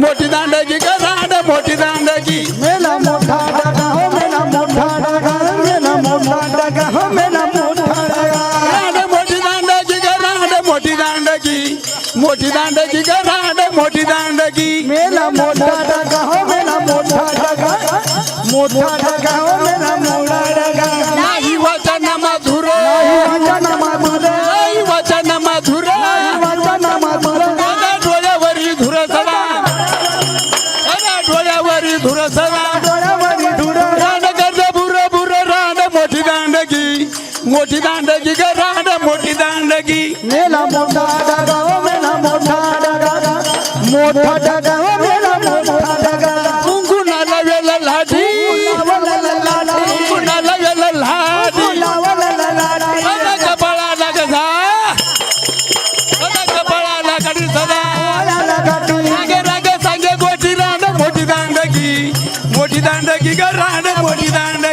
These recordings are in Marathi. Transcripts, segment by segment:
मोठी दांडगी ग रांड मोठी दांडगी? मेला मोठा डगा हो मेला मोठा डगा मेला मोठा डगा हो मेला मोठा डगा रांड मोठी दांडगी ग रांड मोठी दांडगी? मोठी दांडगी ग रांड मोठी दांडगी? मेला मोठा डगा हो मेला मोठा डगा मोठा डगा हो दांडगी मोठी दांडगी ग राड मोठी दांडगी. मेला मोठा डगा मेला मोठा डगा. मोठा डगा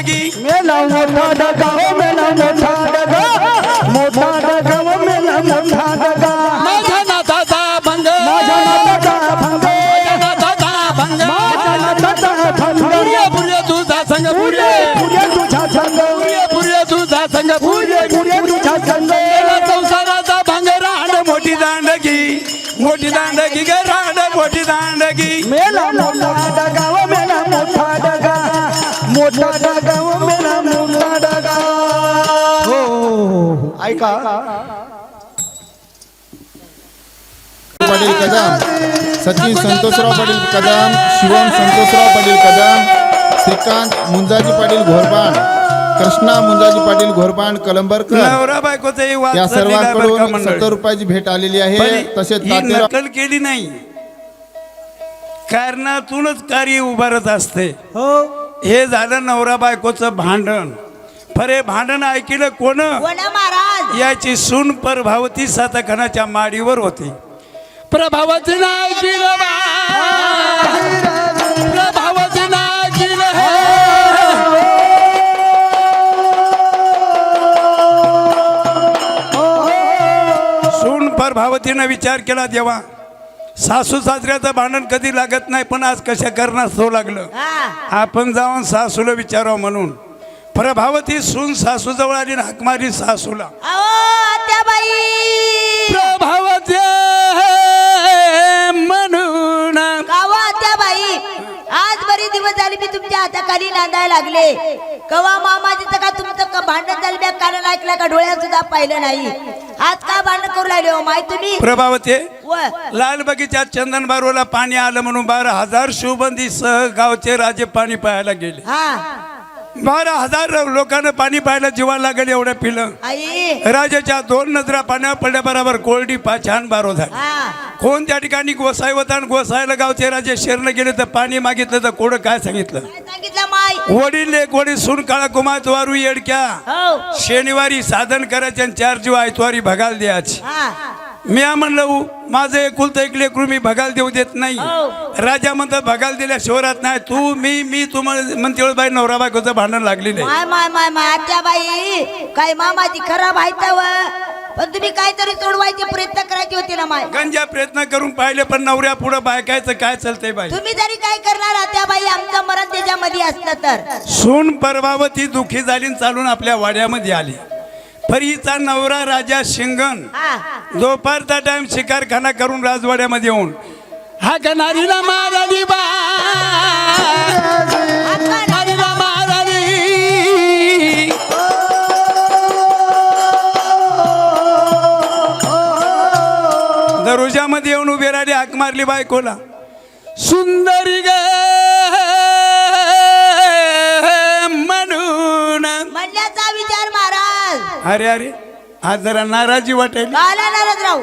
दांडगी मेला मोठा डगा हो मेला मोठा डगा मोठा डगा हो मेला मोठा डगा नाथाचा भंग. नाताचा भंग. नाथाचा भंग. नाताचा भंग. पुर्य पुर्य तुझा संग तुझा तुझा संग तुझा छंद गेला संसाराचा भंग रांड मोठी दांडगी. मोठी दांडगी ग रांड मोठी दांडगी. मेला मोठा डगा हो मेला मोठा डगा मोठा डगा ऐका. पाटील कदम. सचिन संतोषराव पाटील कदम शिवम संतोषराव पाटील कदम श्रीकांत मुंजाजी पाटील घोरबाण कृष्णा मुंजाजी पाटील घोरबाण कलंबरकर. या सर्वांकडून? सत्तर रुपयाची भेट आलेली आहे. तसेच ही नकल केली नाही. कारणातूनच कार्य उभारत असते. हे झालं नवरा बायकोचं भांडण. फरे भांडण ऐकलं कोण? महाराज. याची सून प्रभावती सातखनाच्या माडीवर होती. प्रभावती बा. प्रभावती प्रभावतीनं विचार केला देवा सासू सासऱ्याचं भांडण कधी लागत नाही पण आज कशा करणार लागलं. आपण जाऊन सासूला विचारावं म्हणून. प्रभावती सून सासू जवळ आली आणि हाक मारली सासूला प्रभावती म्हणून. आत्याबाई! आज बरी दिवस झाले मी तुमच्या हाताखाली नांदायला लागले. कवा मामाजीचं का तुमचं का भांडण झालं मी कानाला ऐकलं का? डोळ्यात सुद्धा पाहिलं नाही. आज का भांडण करू लागले हो माय तुम्ही? प्रभावती व लाल बगीच्यात चंदन बारोला पाणी आलं म्हणून बारा हजार शिवबंदी सह गावचे राजे पाणी पाहायला गेले. हा. बारा हजार लोकांना पाणी पाहायला जीवाला लागेल एवढं पिलं. राजाच्या दोन नजरा पाण्यावर पडल्या बरोबर कोरडी पाछान बारो झाली. कोण त्या ठिकाणी गोसाई होता आणि गोसाईला गावचे राजे शरण गेले तर पाणी मागितलं तर कोण काय सांगितलं? वडील एक वडील सुन काळा कुमात वारू येडक्या. हो. शनिवारी साधन करायचे आणि चार जीव आयतवारी भगाल द्यायची. मी म्हणलं "उ, माझं एकुलतं एक लेकरू मी भगाल देऊ देत नाही. हो. राजा म्हणतात भगाल दिल्या शहरात नाही. तू मी मी तू म्हण- म्हणते बाई नवरा बायकोचं भांडण लागलेलं आहे माय माय माय माय आत्याबाई काय मामाची खराब आहे पण तुम्ही काहीतरी सोडवायचे प्रयत्न करायचे होते ना माय. गंजा प्रयत्न करून पाहिले पण नवऱ्या पुढं बायकायचं काय चालतंय बाई? तुम्ही जरी काय करणार आत्याबाई आमचं मरण त्याच्यामध्ये असलं तर. सून परवावती दुखी झाली चालून आपल्या वाड्यामध्ये आली. फरीचा नवरा राजा शिंगण. दुपारचा टाइम शिकारखाना करून राजवाड्यामध्ये येऊन. हा नारीला माराली बा. दरोजामध्ये येऊन उभे राहिले हाक मारली बायकोला. सुंदरी ग. अरे अरे आज जरा नाराजी वाटेल काला नाराज राहू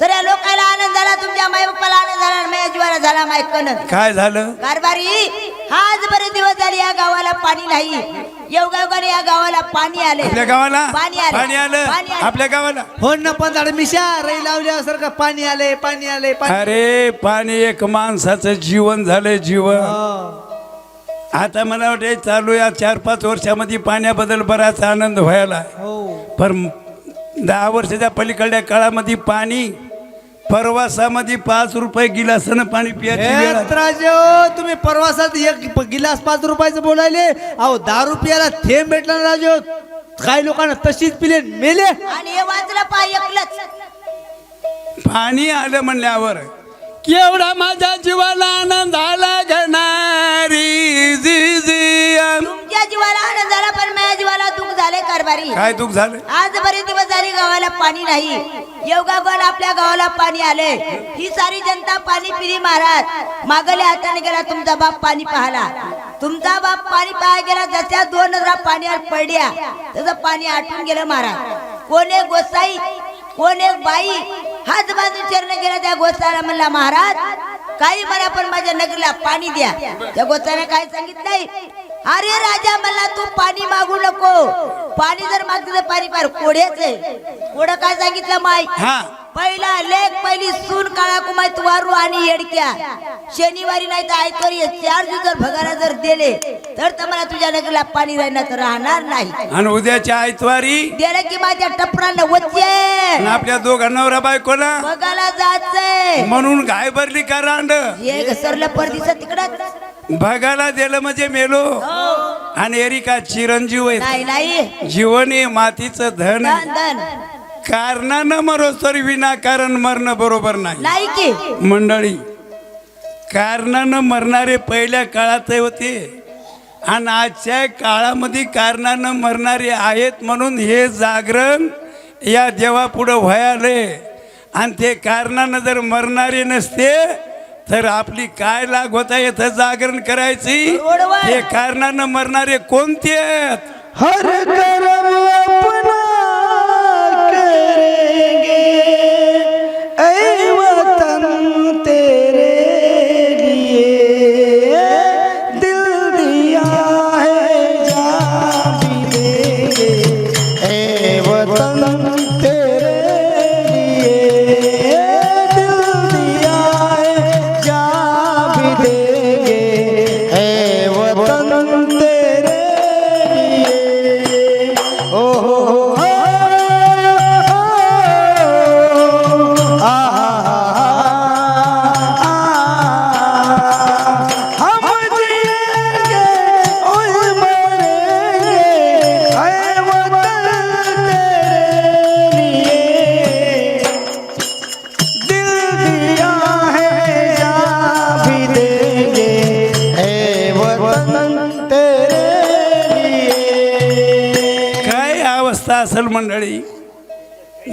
सगळ्या लोकांना आनंद झाला तुमच्या माई बाप्पाला आनंद झाला माझ्या जीवाला झाला माय कणन काय झालं? कारभारी आज बरेच दिवस झाले या गावाला पाणी नाही. योगायोगाने या गावाला पाणी आले आपल्या गावाला? पाणी आले पाणी आलं? पाणी आलं. आपल्या गावाला? हो ना पण झाड मिशा रई लावल्यासारखं पाणी आले पाणी आले पाणी अरे पाणी एक माणसाचं जीवन झालंय जीवन. आता मला वाटतं चालू या चार पाच वर्षामध्ये पाण्याबद्दल बराच आनंद व्हायला हो. पण दहा वर्षाच्या पलीकडल्या काळामध्ये पाणी प्रवासामध्ये पाच रुपये गिलासानं पाणी. राजे तुम्ही प्रवासात एक गिलास पाच रुपयाचं बोलायले. अहो दारू पियाला थेंब भेटला ना राजे काही लोकांना तशीच पिले मेले. आणि हे पाणी आलं म्हणल्यावर केवढा माझ्या जीवाला आनंद आला घेणारी काय दुःख झालं? आज बरे दिवस झाले गावाला पाणी नाही. योगागोल आपल्या गावाला पाणी आले ही सारी जनता पाणी पिली महाराज. मागल्या हाताने गेला तुमचा बाप पाणी पाहला. तुमचा बाप पाणी पाहा गेला जशा दोन नजरा पाण्यावर पडल्या तसं पाणी आटून गेलं महाराज. कोण एक गोसाई कोण एक बाई हात बाजू चरण गेला त्या गोसाला म्हणला महाराज काही मला पण माझ्या नगरीला पाणी द्या. त्या गोसाने काय सांगितलंय अरे राजा मला तू पाणी मागू नको. पाणी जर मागते तर पाणी फार कोड्याच आहे. कोड काय सांगितलं माय हा. पहिला लेख पहिली सून काळा कुमाय वारू आणि येडक्या. शनिवारी नाही तर आयतवारी चार दिवस जर भगाला जर दिले तर तर मला तुझ्या नगरीला पाणी राहणार तर राहणार नाही. आणि उद्याच्या आयतवारी दिलं की माझ्या टपरांना वच्चे आणि आपल्या दोघा नवरा बायकोला बघायला जायचंय. म्हणून गाय भरली का रांड? हे घसरलं परदिस तिकडं. बघायला दिलं म्हणजे मेलो. आणि एरिका चिरंजीव आहे नाही जीवन हे मातीचं धन. आहे. कारणानं मरोस तरी विनाकारण मरणं बरोबर नाही. नाही की. मंडळी कारणानं मरणारे पहिल्या काळात होते. आणि आजच्या काळामध्ये कारणानं मरणारे आहेत म्हणून हे जागरण या देवापुढं व्हायले आणि ते कारणानं जर मरणारे नसते तर आपली काय लाग होता येतं जागरण करायची. हे कारणानं मरणारे कोणते आहेत हर कर्म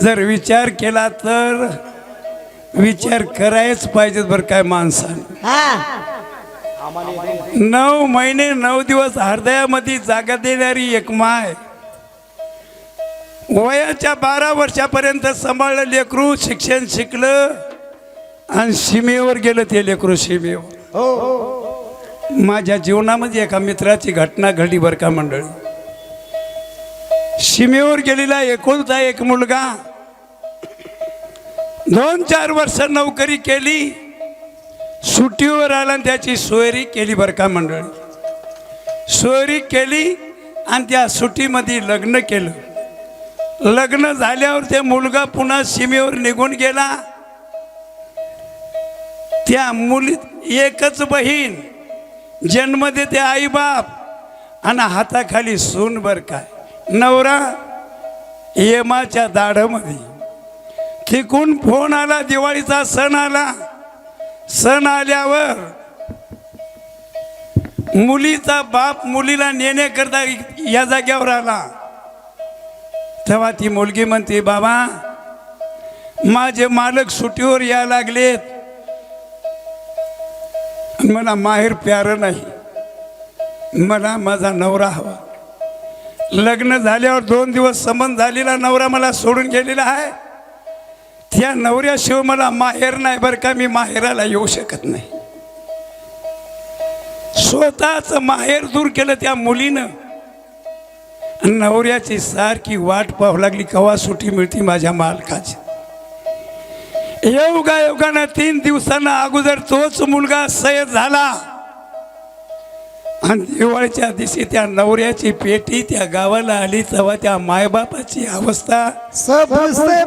जर विचार केला तर विचार करायच पाहिजेत बरं काय माणसाने. हा. नऊ महिने नऊ दिवस हृदयामध्ये जागा देणारी एक माय वयाच्या बारा वर्षापर्यंत सांभाळलं लेकरू शिक्षण शिकलं आणि सीमेवर गेलं ते लेकरू सीमेवर. माझ्या जीवनामध्ये एका मित्राची घटना घडली बरं का मंडळी. सीमेवर गेलेला एकुलता एक मुलगा दोन चार वर्ष नोकरी केली सुट्टीवर आला आणि त्याची सोयरी केली बरं का मंडळी? सोयरी केली आणि त्या सुट्टीमध्ये लग्न केलं. लग्न झाल्यावर ते मुलगा पुन्हा सीमेवर निघून गेला. त्या मुली एकच बहीण जन्म देते आईबाप आणि हाताखाली सून बर काय नवरा येमाच्या दाढमध्ये. तिकून फोन आला दिवाळीचा सण आला. सण आल्यावर मुलीचा बाप मुलीला नेण्याकरता या जाग्यावर आला. तेव्हा ती मुलगी म्हणते बाबा माझे मालक सुट्टीवर या लागलेत. मला माहेर प्यारं नाही. मला माझा नवरा हवा. लग्न झाल्यावर दोन दिवस संबंध झालेला नवरा मला सोडून गेलेला आहे. त्या नवऱ्याशिवाय मला माहेर नाही बरं का मी माहेराला येऊ शकत नाही. स्वतःच माहेर दूर केलं त्या मुलीनं. आणि नवऱ्याची सारखी वाट पाहू लागली कवा सुटी मिळती माझ्या मालकाची. योगा योगानं तीन दिवसांना अगोदर तोच मुलगा सयद झाला. आणि दिवाळीच्या दिवशी त्या नवऱ्याची पेटी त्या गावाला आली तेव्हा त्या मायबापाची अवस्था. सबसे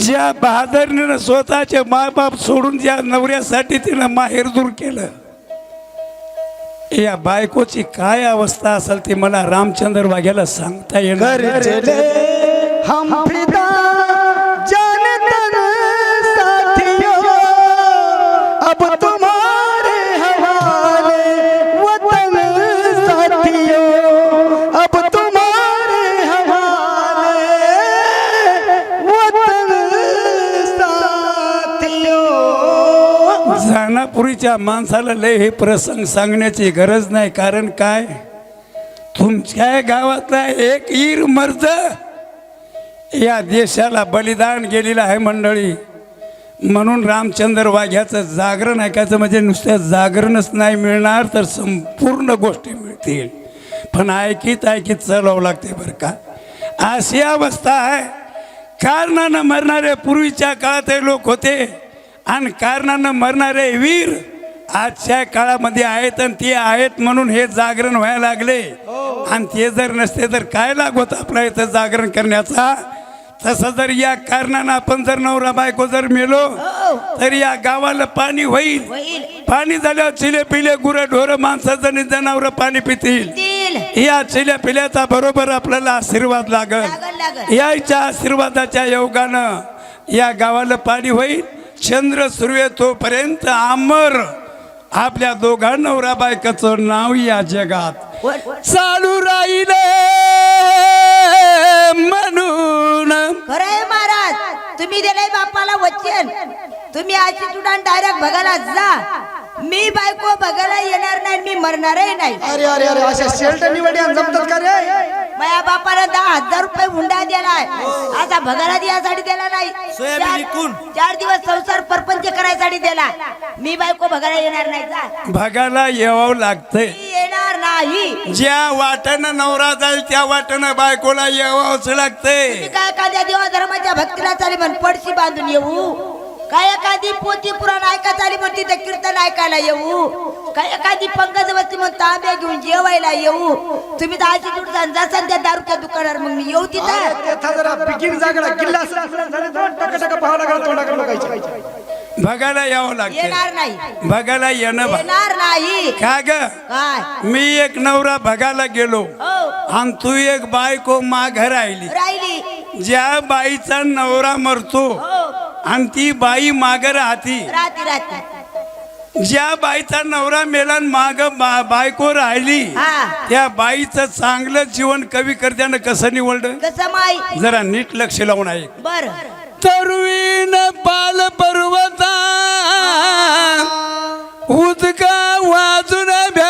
ज्या बहादरनं स्वतःचे मायबाप सोडून ज्या नवऱ्यासाठी तिनं माहेर दूर केलं या बायकोची काय अवस्था असेल ती मला रामचंद्र वाघ्याला सांगता येणार बाकीच्या माणसाला लय हे प्रसंग सांगण्याची गरज नाही. कारण काय? तुमच्या गावातला एक ईर मर्द या देशाला बलिदान गेलेलं आहे मंडळी. म्हणून रामचंद्र वाघ्याचं जागरण ऐकायचं म्हणजे नुसतं जागरणच नाही मिळणार तर संपूर्ण गोष्टी मिळतील. पण ऐकीत ऐकीत चालवावं लागते बरं का? अशी अवस्था आहे. कारणानं मरणारे पूर्वीच्या काळात हे लोक होते. आणि कारणानं मरणारे वीर आजच्या काळामध्ये आहेत आणि ते आहेत म्हणून हे जागरण व्हायला लागले. आणि ते जर नसते तर काय लागत आपल्या इथं जागरण करण्याचा? तसं जर या कारणानं आपण जर नवरा बायको जर मेलो तर या गावाला पाणी होईल. पाणी झाल्यावर चिले पिले गुरं ढोरं माणसं जण जनावरं पाणी पितील. या चिल्या पिल्याचा बरोबर आपल्याला आशीर्वाद लागल. याच्या आशीर्वादाच्या योगानं या गावाला पाणी होईल. चंद्र सूर्य तोपर्यंत अमर आपल्या दोघा नवरा बायकाचं नाव या जगात. चालू राहिले म्हणून. खरंय महाराज तुम्ही दिले बापाला वचन. तुम्ही आजी तुडान डायरेक्ट बघायला जा. मी बायको बघायला येणार नाही मी मरणारही नाही. अरे अरे अरे अशा शेल्ट निवडी जमतात का रे? माझ्या बापाला दहा हजार रुपये हुंडा दिलाय आता भगाला द्यासाठी दिला नाही. सोयाबीन चार- विकून. चार दिवस संसार परपंच करायसाठी दिला. मी बायको बघायला येणार नाही जा. भगाला यावं लागतंय. मी येणार नाही. ज्या वाटेनं नवरा जाईल त्या वाटेनं बायकोला यावंच लागतंय. मी काय एखाद्या देवा धर्माच्या भक्तीला चाली म्हण पडशी बांधून येऊ? काय एखादी पोथी पुराण ऐका चाली म्हण तिथे कीर्तन ऐकायला येऊ? काय एखादी पंकज बसली म्हणून तांब्या घेऊन जेवायला येऊ? तुम्ही तर आजी जुडसान जासान त्या दारूच्या दुकानावर मग मी येऊ तिथं. भगायला यावं नाही. भगायला येणं नाही. का ग? काय? मी एक नवरा बघायला गेलो. हो. आणि तू एक बायको माघ राहिली. राहिली. ज्या बाईचा नवरा मरतो हो. आणि ती बाई माग राहती. राहती राहती. ज्या बाईचा नवरा मेला माग बा- बायको राहिली हा. त्या बाईचं चांगलं जीवन कवी करत्यानं कसं निवडलं? कसं माई? जरा नीट लक्ष लावून आहे बर. तरुवीन पाल पर्वता उदका वाजून भ्याजूर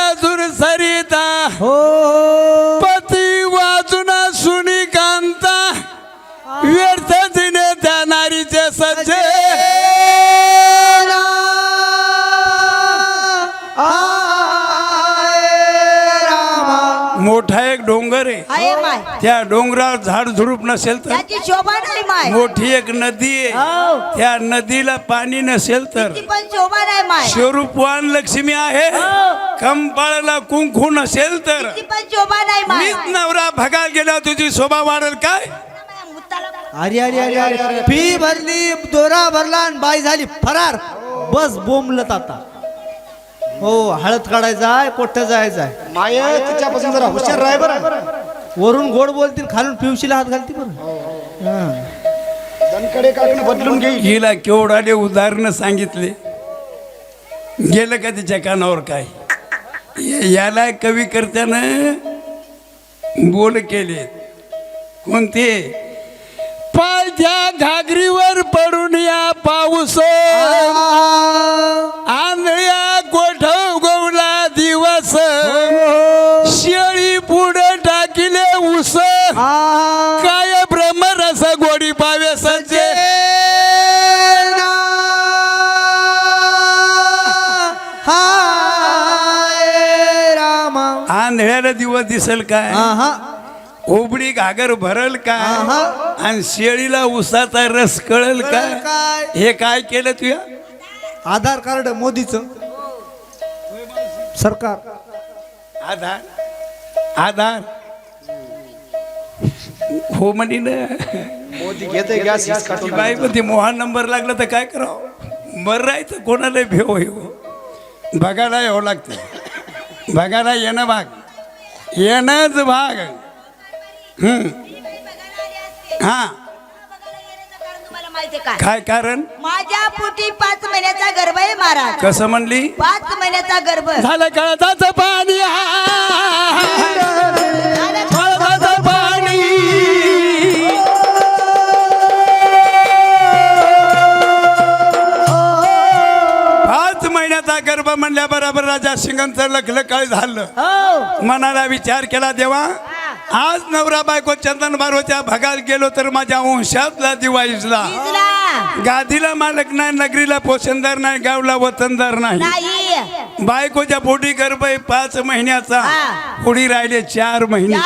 मोठा एक डोंगर आहे. माय. त्या डोंगरावर झाड झुडूप नसेल तर. त्याची शोभा नाही माय. मोठी एक नदी आहे. हो. त्या नदीला पाणी नसेल तर. ती पण शोभा नाही माय. स्वरूपवान लक्ष्मी आहे. कंपाळाला कुंकू नसेल तर. ती पण शोभा नाही माय. मीच नवरा भगायला गेला तुझी शोभा वाढेल काय? अरे अरे अरे अरे. फी भरली दोरा भरला आणि बाई झाली फरार. बस बोंबलत आता. हो हळद काढायचा आहे कोठ्या जायचं आहे. माय तिच्यापासून जरा हुशार राह बरं. वरून गोड बोलतील खालून पिवशीला हात घालती बरं. हां. दणकडे काढून बदलून घेईल हिला केवढाले उदाहरणं सांगितले. गेलं का तिच्या कानावर काय? या- याला कवी करत्यानं बोल केले. कोणते? पायथ्या घागरीवर पडून या पाऊस काय ब्रह्मरस गोडी पावे सज्जे आंधळ्याला दिवस दिसल काय. ओबडी घागर भरल काय. आणि शेळीला उसाचा रस कळल काय? हे काय केलं तुया? आधार कार्ड मोदीच. सरकार. आधार? आधार? हो म्हणी ना. ती बाई मोहा नंबर लागला तर काय करावं? बरं राहायचं कोणाला भेव येऊ बघायला यावं लागतं बघायला येणं भाग. येणंच भाग. हम्म. हा. काय कारण? माझ्या पोटी पाच महिन्याचा गर्भ आहे महाराज. कसं म्हणली? पाच महिन्याचा गर्भ. झालं कळताचं पाणी. गर्भ म्हणल्या बरोबर राजा सिंगांचं लखलं काय झालं? हो. मनाला विचार केला देवा आज नवरा बायको चंदन बारोच्या भागात गेलो तर माझ्या वंशातला दिवा इजला. इजला. गादीला मालक नाही नगरीला पोषणदार नाही गावला वतनदार नाही. बायकोच्या पोटी गर्भ आहे पाच महिन्याचा. पुढी राहिले चार महिने.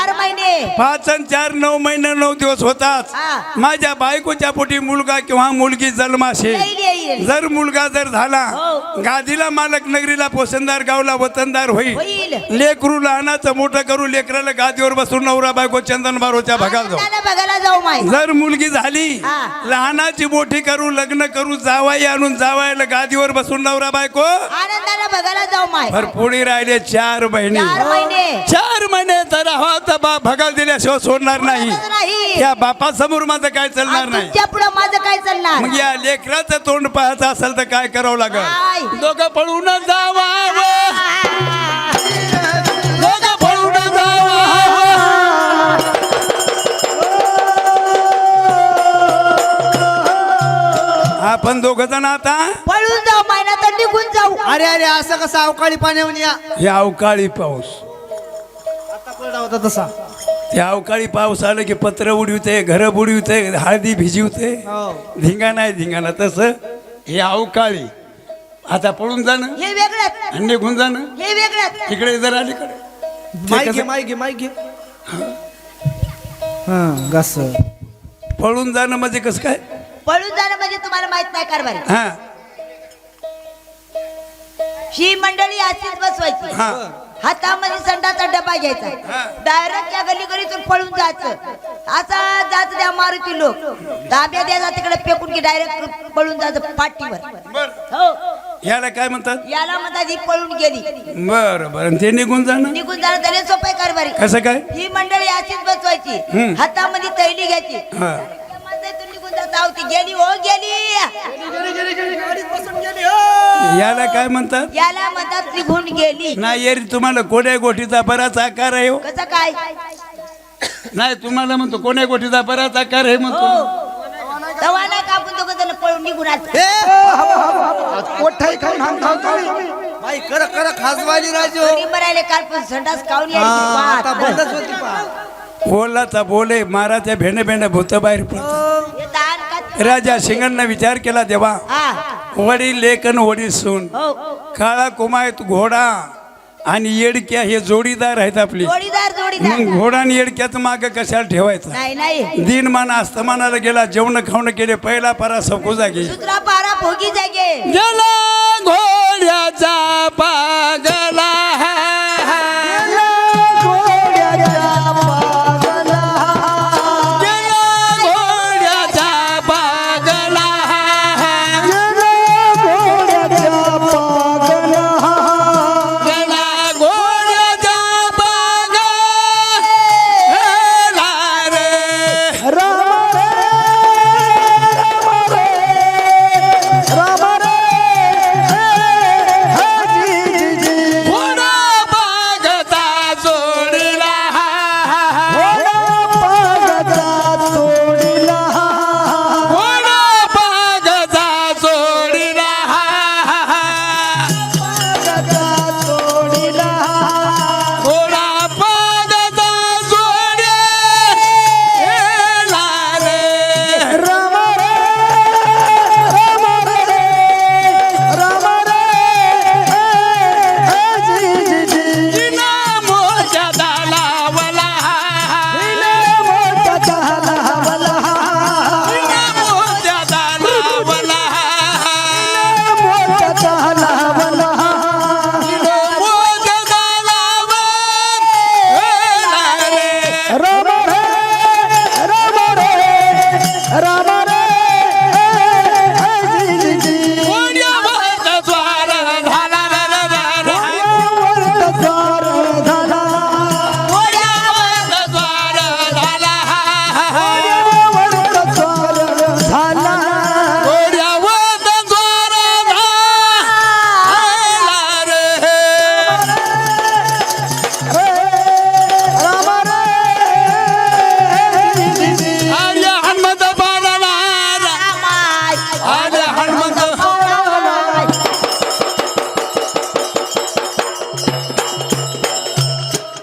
पाच आणि चार नऊ महिने नऊ दिवस होतात. माझ्या बायकोच्या पोटी मुलगा किंवा मुलगी जन्माशे. येईल. जर मुलगा जर झाला हो. गादीला मालक नगरीला पोषणदार गावला वतनदार होईल. होईल. लेकरू लहानाचं मोठं करू लेकराला गादीवर बसून नवरा बायको चंदन बारोच्या भागात जाऊ. आनंदाने बघायला जाऊ माय. जर मुलगी झाली हा. लहानाची मोठी करू लग्न करू जावाई आणून जावायला गादीवर बसून नवरा बायको आनंदाने बघायला जाऊ माय. राहिले चार महिने. चार महिने. चार महिने तर बाप भगाल दिल्याशिवाय सोडणार नाही. नाही. त्या बापासमोर माझं काय चालणार नाही. तुमच्यापुढे माझं काय चालणार? मग या लेकराचं तोंड पाहायचं असेल तर काय करावं काय? लागल दोघं पळून जावा दोघं पळून जावा आपण दोघ जण आता? पळून जाऊ महिना तर निघून जाऊ. अरे अरे असं कसं अवकाळी पाण्यावर या? हे अवकाळी पाऊस. आता पडला होता तसा. ते अवकाळी पाऊस आलं की पत्र उडवते घर बुडवते हळदी भिजवते. हो. धिंगा नाही धिंगाणा तसं हे अवकाळी. आता पळून जाणं हे वेगळंच आणि निघून जाणं हे वेगळंच इकडे जर अलीकडे. माईक घे कसं? माईक घे हा? घास. पळून जाणं म्हणजे कसं काय? पळून जाणं म्हणजे तुम्हाला माहीत नाही कारभारी हा. ही मंडळी अशीच बसवायची. हा. हातामध्ये संडाचा डबा घ्यायचा. डायरेक्ट या गली गलीतून पळून जायचं. असा जात द्या मारुती लोक. ताब्या द्यायचा तिकडे फेकून की डायरेक्ट पळून जायचं पाठीवर. हो. याला काय म्हणतात? याला म्हणतात ही पळून गेली. बर बर. ते निघून जाणं निघून जाणं त्याने सोपं आहे कारभारी. कसं काय? ही मंडळी अशीच बसवायची. हातामध्ये तैली घ्यायची. हा आहो ती गेली हो गेली. याला काय म्हणतात? याला म्हणतात निघून गेली. नाही एरी तुम्हाला कोण्या गोठीचा बराच आकार आहे हो? कसं काय? नाही तुम्हाला म्हणतो कोण्या गोठीचा बराच आकार आहे म्हणतो. हो. तवा नाही का आपण दोघं जण पळून निघून आलो. पोठाई खाऊन हाण खाऊन खाऊन. बाई कर कर खासवाली राजो घरी मरायले काल पण संडास खाऊन यायची. हा. बंदच होती. बोलाचा बोले माराच्या भेणे भेणे भूत बाहेर पडतात. हे. राजा सिंगांना विचार केला देवा वडील लेखन वडील सून. हो. काळा कुमायत घोडा आणि येडक्या हे जोडीदार आहेत आपली. जोडीदार जोडीदार. मग घोडा आणि येडक्याचं माग कशाला ठेवायचं? नाही नाही. दिनमान अस्तमानाला गेला जेवण खावणं केले पहिला परा सखो जागे. दुसरा पारा भोगी जागे. गेला घोड्याचा पागला I don't know.